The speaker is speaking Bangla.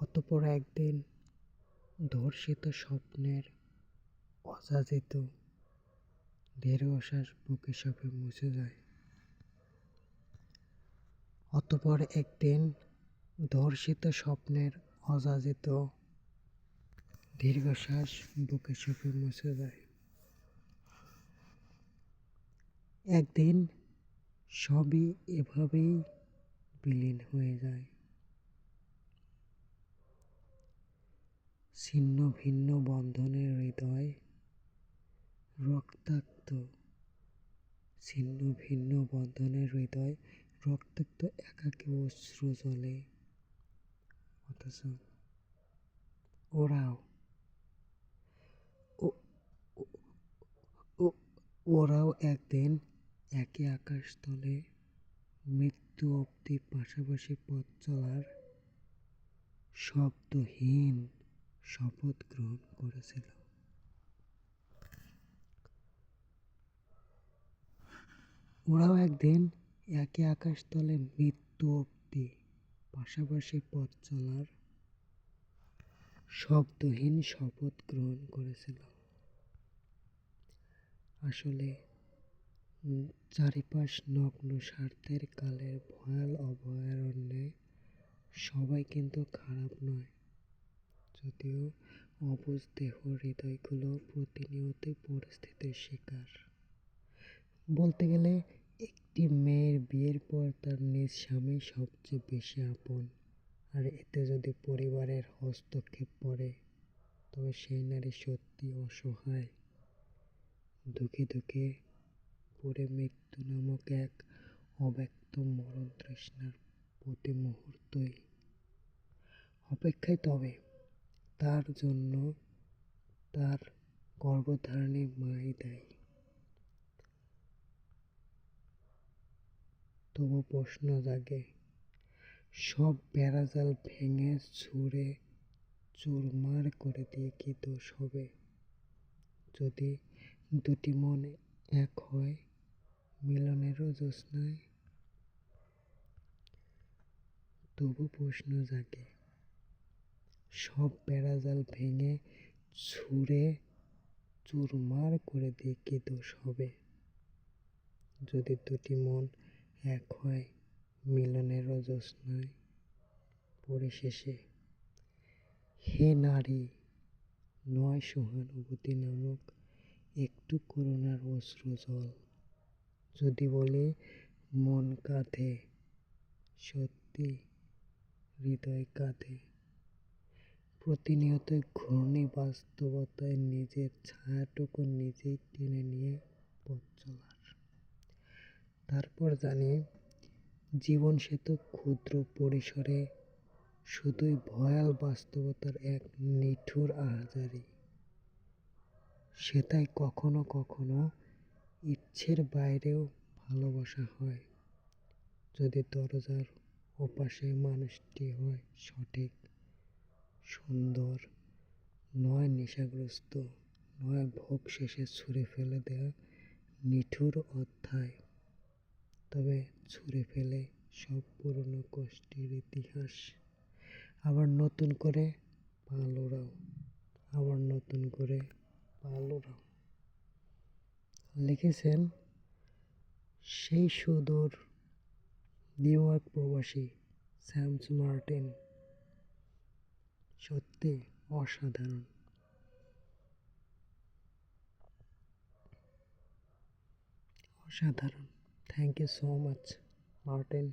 অতঃপর একদিন ধর্ষিত স্বপ্নের অযাচিত দীর্ঘশ্বাস বুকে সপে মুছে যায়। অতপর একদিন ধর্ষিত স্বপ্নের অযাচিত দীর্ঘশ্বাস বুকে সপে মুছে যায়। একদিন সবই এভাবেই বিলীন হয়ে যায়। ছিন্ন ভিন্ন বন্ধনের হৃদয়, রক্তাক্ত, ছিন্ন ভিন্ন বন্ধনের হৃদয়, রক্তাক্ত একাকী অশ্রু জলে অথচ ওরাও ওরাও একদিন একই আকাশতলে মৃত্যু অবধি পাশাপাশি পথ চলার শব্দহীন শপথ গ্রহণ করেছিল। ওরাও একদিন একই আকাশতলে মৃত্যু অবধি পাশাপাশি পথ চলার শব্দহীন শপথ গ্রহণ করেছিল। আসলে চারিপাশ নগ্ন স্বার্থের কালের ভয়াল অভয়ারণ্যে সবাই কিন্তু খারাপ নয়। যদিও অবুঝ দেহ হৃদয়গুলো প্রতিনিয়তই পরিস্থিতির শিকার। বলতে গেলে, একটি মেয়ের বিয়ের পর তার নিজ স্বামী সবচেয়ে বেশি আপন, আর এতে যদি পরিবারের হস্তক্ষেপ পড়ে, তবে সেই নারী সত্যি অসহায়। দুঃখে দুঃখে পড়ে মৃত্যু নামক এক অব্যক্ত মরণ তৃষ্ণার প্রতি মুহূর্তই অপেক্ষায় তবে তার জন্য তার গর্ভধারণী মাই দেয়। তবু প্রশ্ন জাগে, সব বেড়াজাল ভেঙে ছুঁড়ে চুরমার করে দিয়ে কি দোষ হবে? যদি দুটি মন এক হয়, মিলনেরও জ্যোৎস্নায় তবু প্রশ্ন জাগে সব বেড়াজাল ভেঙে ছুঁড়ে চুরমার করে দিয়ে কি দোষ হবে? যদি দুটি মন এক হয়, মিলনের মিলনেরও জ্যোৎস্নায় পরিশেষে হে নারী, নয় সহানুভূতি নামক একটু করুণার অশ্রু জল। যদি বলি মন কাঁধে, সত্যি হৃদয় কাঁধে। প্রতিনিয়ত ঘূর্ণি বাস্তবতায় নিজের ছায়াটুকু নিজেই টেনে নিয়ে পথ চলার। তারপর জানি জীবন সে তো ক্ষুদ্র পরিসরে শুধুই ভয়াল বাস্তবতার এক নিঠুর আহাজারি। সেটাই কখনো কখনো ইচ্ছের বাইরেও ভালোবাসা হয়। যদি দরজার ওপাশে মানুষটি হয় সঠিক সুন্দর, নয় নেশাগ্রস্ত, নয় ভোগ শেষে ছুঁড়ে ফেলে দেয়া নিঠুর অধ্যায়। তবে ছুঁড়ে ফেলে সব পুরনো কষ্টের ইতিহাস। আবার নতুন করে পালোরাও, আবার নতুন করে পালোরাও। লিখেছেন সেই সুদূর নিউ ইয়র্ক প্রবাসী স্যামস মার্টিন। সত্যি অসাধারণ অসাধারণ thank you so much Martin